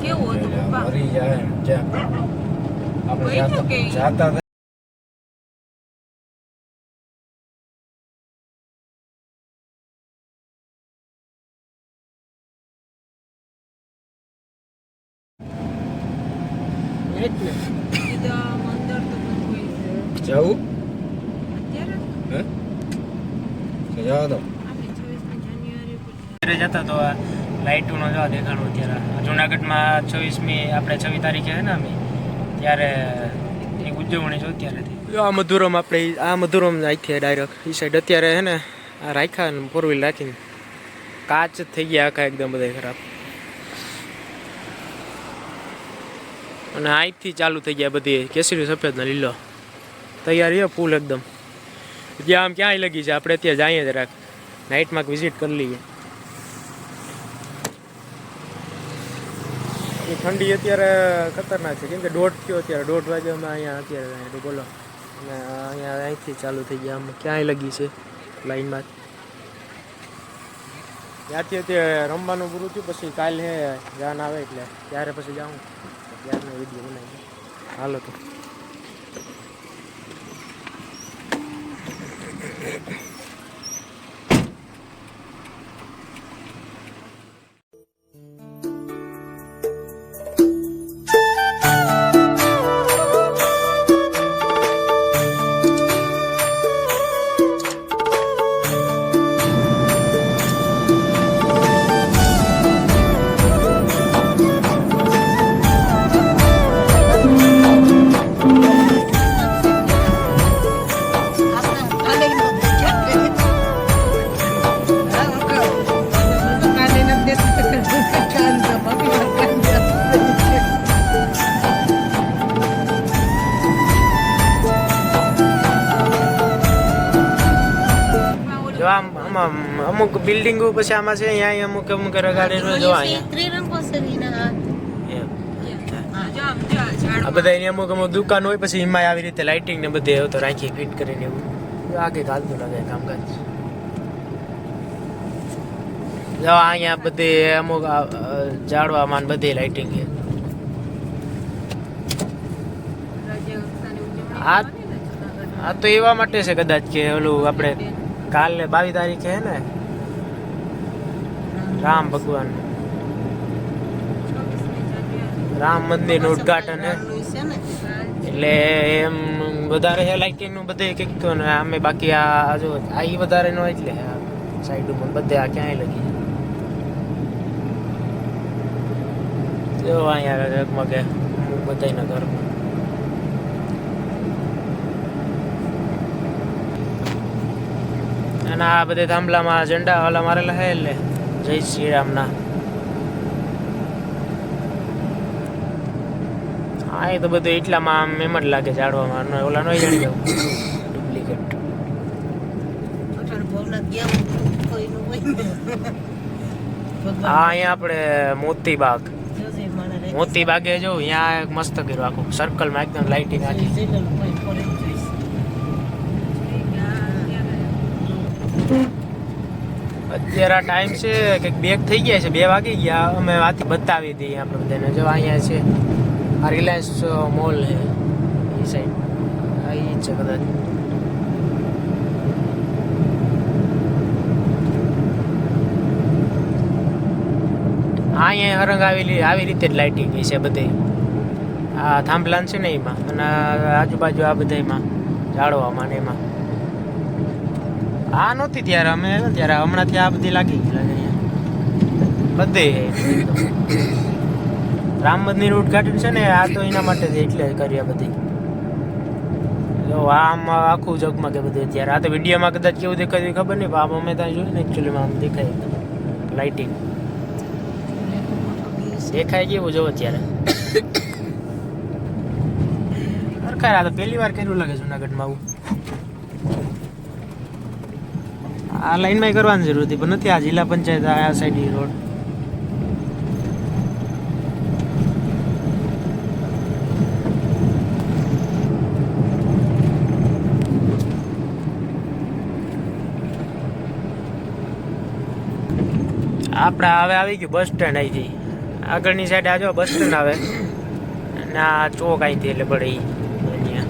કેવું હતું પપ્પા મરી જાય આપણે જાતા જવું અત્યારે હે અત્યારે જતા તો આ લાઇટોનો જવા. દેખાડો અત્યારે. જુનાગઢમાં છવ્વીસમી આપણે છવ્વીસ તારીખે છે ને અમે? ત્યારે એની ઉજવણી જો અત્યારે આ મધુરમ આપણે આ મધુરમ અહીંથી ડાયરેક્ટ એ સાઈડ અત્યારે છે ને આ રાખ્યા ને ફોર વ્હીલ રાખીને. કાચ જ થઈ ગયા આખા એકદમ બધા ખરાબ. અને અહીંથી ચાલુ થઈ ગયા બધી. કેસરી સફેદ ને લીલો. તૈયાર છે ફૂલ એકદમ. જ્યાં આમ ક્યાંય લગી છે? આપણે અત્યારે જઈએ જરાક. નાઇટમાં વિઝિટ કરી લઈએ. એ ઠંડી અત્યારે ખતરનાક છે. કેમ કે દોઢ થયો અત્યારે. દોઢ વાગ્યામાં અહીંયા અત્યારે અહીંયા તો બોલો. અને અહીંયા અહીંથી ચાલુ થઈ ગયા. આમ ક્યાંય લગી છે લાઈનમાં? ત્યાંથી અત્યારે રમવાનું પૂરું થયું પછી કાલે હે જાન આવે એટલે. ત્યારે પછી જાઉં. ત્યારનો વીડિયો બનાવી હાલો તો. Yeah. અમુક બિલ્ડિંગો પછી આમાં છે અહીંયા અમુક અમુક રગાડેલું જો અહીંયા. આ બધા એની અમુક અમુક દુકાન હોય પછી એમાં આવી રીતે લાઇટિંગ ને બધે તો રાખી ફિટ કરીને એવું. આગે ચાલતું લાગે કામકાજ. જો અહીંયા બધે અમુક જાડવામાં બધે લાઇટિંગ છે. આ-. આ તો એવા માટે છે કદાચ કે ઓલું આપણે કાલે બાવીસ તારીખે હે ને? રામ ભગવાન. રામ મંદિરનું ઉદ્ઘાટન છે એટલે એમ વધારે હે લાઇટિંગનું બધે કંઈક ને અમે બાકી આ જો આ ઈ વધારે નો એટલે સાઈડમાં બધે આ ક્યાંય લગી જો અહીંયા જગમગે બધાના ઘરમાં. અને આ બધે થાંભલામાં ઝંડા વાલા મારેલા હે એટલે જય શ્રી રામના. હા એ તો બધું એટલામાં આમ એમ જ લાગે ઝાડવામાં ઓલા નો જાણી જાવ ડુપ્લિકેટ. હા અહીંયા આપણે મોતીબાગ. મોતી બાગે જો અહીંયા એક મસ્ત કર્યું આખું. સર્કલમાં એકદમ લાઇટિંગ આખી. અત્યારે ટાઈમ છે કે બેગ થઈ ગયા છે, બે વાગી ગયા. અમે વાતી બતાવી દઈએ આપણે બધાને. જો અહીંયા છે, આ રિલાયન્સ મોલ છે એ સાઈડ આ જ છે કદાચ. અહીંયા હરંગ આવેલી આવી રીતે જ લાઇટિંગ છે બધે. આ થાંભલાન છે ને એમાં. અને આજુબાજુ આ બધામાં ઝાડવામાં ને એમાં. આ નહોતી ત્યારે અમે આવ્યા ત્યારે હમણાંથી આ બધી લાગી ગઈ બધે રામ મંદિર ઉદઘાટન છે ને, આ તો એના માટે એટલે જ કરી આ બધી. જો આમ આખું જગમાં કે બધું અત્યારે. આ તો વિડીયોમાં કદાચ કેવું દેખાય ખબર નહીં, પણ અમે ત્યાં જોયું ને એકચ્યુઅલીમાં આમ દેખાય લાઇટિંગ દેખાય કેવું જોવો અત્યારે. સરકાર આ તો પહેલી વાર કર્યું લાગે જુનાગઢમાં આવું. આ લાઈનમાં કરવાની જરૂર હતી, પણ નથી આ જિલ્લા પંચાયત, આ સાઈડ રોડ. આપણે હવે આવી ગયું બસ સ્ટેન્ડ આવી જઈ આગળની સાઈડ આજો બસ સ્ટેન્ડ આવે. અને આ ચોક અહીંથી એટલે પડે અહીંયા.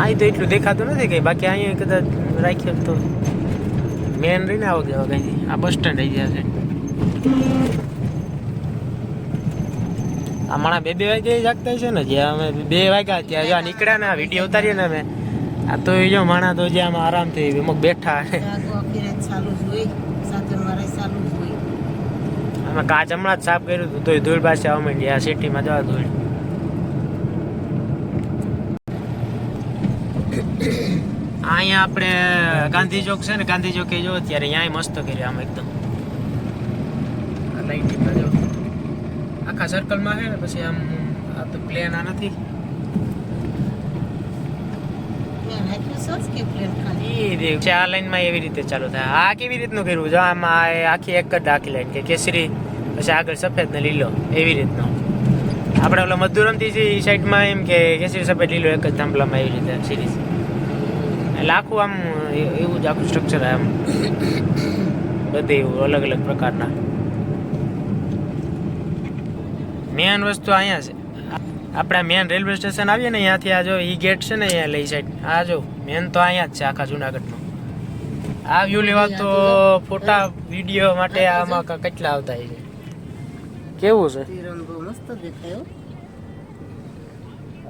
અહીં તો એટલું દેખાતું નથી કંઈ, બાકી અહીંયા કદાચ રાખ્યો તો. મેન રહીને આવો ગયો કઈ આ બસ સ્ટેન્ડ આવી ગયા છે. હમણાં બે બે વાગે જાગતા છે ને? જ્યાં અમે બે વાગ્યા ત્યાં જ્યાં નીકળ્યા ને વીડિયો ઉતારીએ ને અમે આ તો જો માણા તો જ્યાં આમ આરામથી અમુક બેઠા અમે કાચ હમણાં જ સાફ કર્યું હતું તોય ધૂળ પાસે અમે ગયા આ સિટીમાં જવા ધૂળ અહીંયા આપણે ગાંધી ચોક છે ને ગાંધી ચોકે જો અત્યારે અહીંયા મસ્ત કર્યું આમ એકદમ. લાઈટિંગમાં જો. આખા સર્કલમાં છે ને પછી આમ આ તો પ્લેન આ નથી. આ લાઈનમાં એવી રીતે ચાલુ થાય. આ કેવી રીતનું કર્યું? જો આમાં આખી એક જ આખી લાઈન કે કેસરી પછી આગળ સફેદ ને લીલો એવી રીતનો. આપણે ઓલા મધુરમથી જે સાઈડમાં એમ કે કેસરી સફેદ લીલો એક જ થાંભલામાં એવી રીતે સિરીઝ એટલે આખું આમ એવું જ આખું સ્ટ્રક્ચર આમ. બધે એવું અલગ અલગ પ્રકારના. મેન વસ્તુ અહીંયા છે. આપણે મેન રેલવે સ્ટેશન આવીએ ને અહીંયાથી આ જો એ ગેટ છે ને અહીંયા લઈ સાઈડ આ જો મેન તો અહીંયા જ છે આખા જુનાગઢનો. આ વ્યૂ લેવા તો ફોટા વીડિયો માટે આમાં કેટલા આવતા છે? કેવું છે? તિરંગો મસ્ત દેખાયો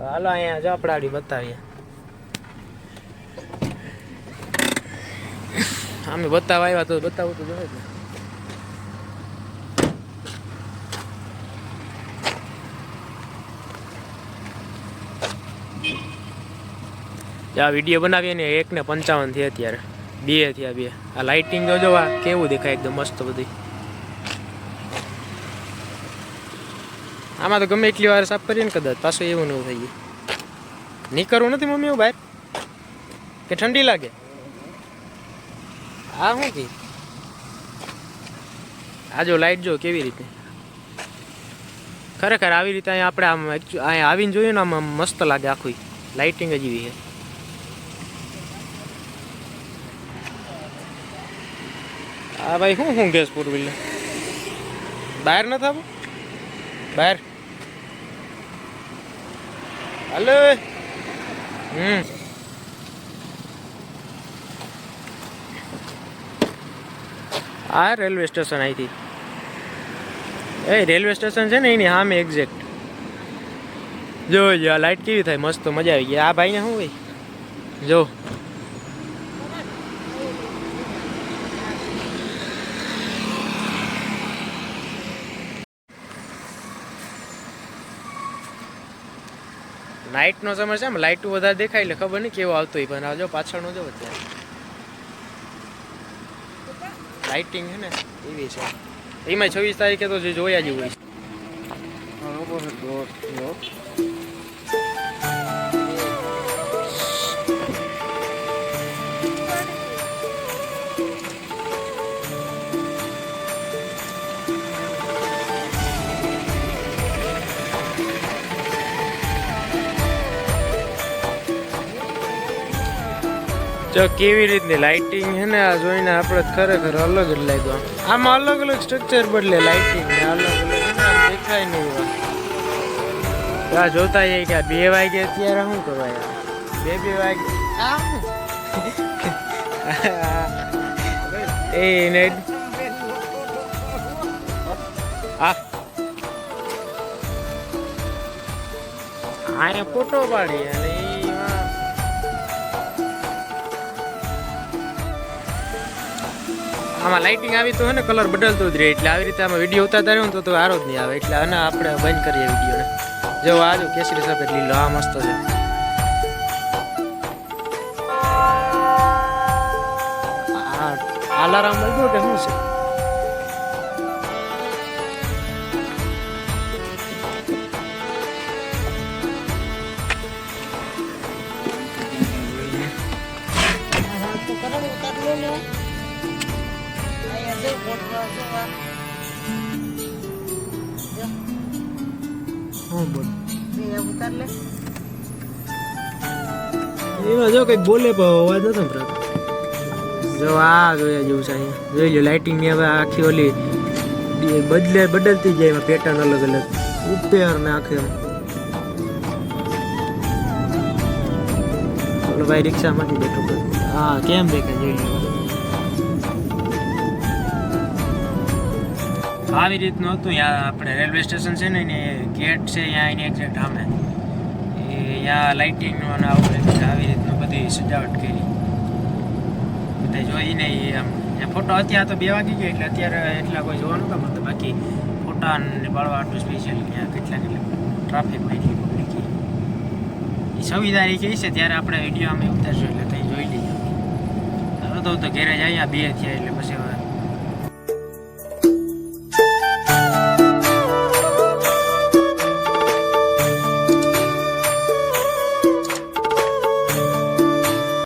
હાલો અહીંયા જો આપણાડી બતાવીએ. અમે બતાવવા આવ્યા તો બતાવું તો જોઈએ. આ વીડિયો બનાવીએ ને એક ને પંચાવન થયા અત્યારે. બે થયા બે. આ લાઇટિંગ જોજો આ કેવું દેખાય એકદમ મસ્ત બધી. આમાં તો ગમે એટલી વાર સાફ કરીએ ને કદાચ પાછું એવું ન થઈ ગયું. નીકળવું નથી મમ્મી હું બહાર? કે ઠંડી લાગે? આ શું કે? આ જો લાઈટ જો કેવી રીતે? ખરેખર આવી રીતે અહીંયા આપણે આમ actu- અહીંયા આવીને જોઈએ ને આમ આમ મસ્ત લાગે આખું. લાઇટિંગ જ એવી છે. આ ભાઈ શું શું ગેસ ફોર વ્હીલર બહાર ન થાવું? બહાર. હાલો. હમ. આ રેલવે સ્ટેશન અહીંથી એ રેલવે સ્ટેશન છે ને એની સામે એક્ઝેક્ટ જો જો, આ લાઇટ કેવી થાય? મસ્ત મજા આવી ગઈ. આ ભાઈને શું હોય? જો. નાઇટનો સમય છે આમ લાઇટો વધારે દેખાય એટલે ખબર નહીં કેવો આવતો હોય, પણ આ જો પાછળનો જો અત્યારે. લાઇટિંગ છે ને એવી છે. એમાં છવ્વીસ તારીખે તો જે જોયા જેવું હોય છે. જો કેવી રીતની લાઇટિંગ છે ને આ જોઈને આપણે ખરેખર અલગ જ લાગ્યો. આમાં અલગ અલગ સ્ટ્રક્ચર બદલે લાઇટિંગ ને અલગ અલગ દેખાય નહીં. આ જોતા જઈએ કે બે વાગે અત્યારે શું કરવાય બે બે વાગે. એ નેટ આ આને ફોટો પાડી અને આમાં લાઇટિંગ આવી તો ને કલર બદલતો જ રહે. એટલે આવી રીતે આમાં વીડિયો ઉતારતા રહ્યો ને તો આરો જ નહીં આવે. એટલે આને આપણે બંધ કરીએ વિડીયોને જો આ જો કેસરી સફેદ લીલો, આ મસ્ત છે. આ અલાર્મ વાગ્યો કે શું છે? એમાં જો કંઈક બોલે પણ અવાજ નથી સંભળાતો જો આ જોયા જેવું છે અહીંયા. જોઈ લો લાઇટિંગની હવે આખી ઓલી બદલે બદલતી જાય એમાં પેટર્ન અલગ અલગ. ઉપર ને આખે. ઓલો ભાઈ રિક્ષામાંથી બેઠો. હા, કેમ દેખાય જોઈ લો આવી રીતનું હતું ત્યાં આપણે રેલવે સ્ટેશન છે ને એની ગેટ છે ત્યાં એની એક્ઝેક્ટ સામે. ત્યાં લાઇટિંગનું અને આવું આવી રીતનું બધી સજાવટ કરી. બધા જોઈને આમ ફોટો અત્યારે તો બે વાગી ગયા, એટલે અત્યારે એટલા કોઈ જોવાનું નહોતા મળતા. બાકી ફોટા ને બાળવા આટલું સ્પેશિયલ ત્યાં કેટલા કેટલા ટ્રાફિકમાં એટલી પબ્લિક એ છવ્વીસ તારીખે છે, ત્યારે આપણે વીડિયો અમે ઉતારશું, એટલે ત્યાં જોઈ લઈએ. તો તો ઘેરે અહીંયા બે થયા, એટલે પછી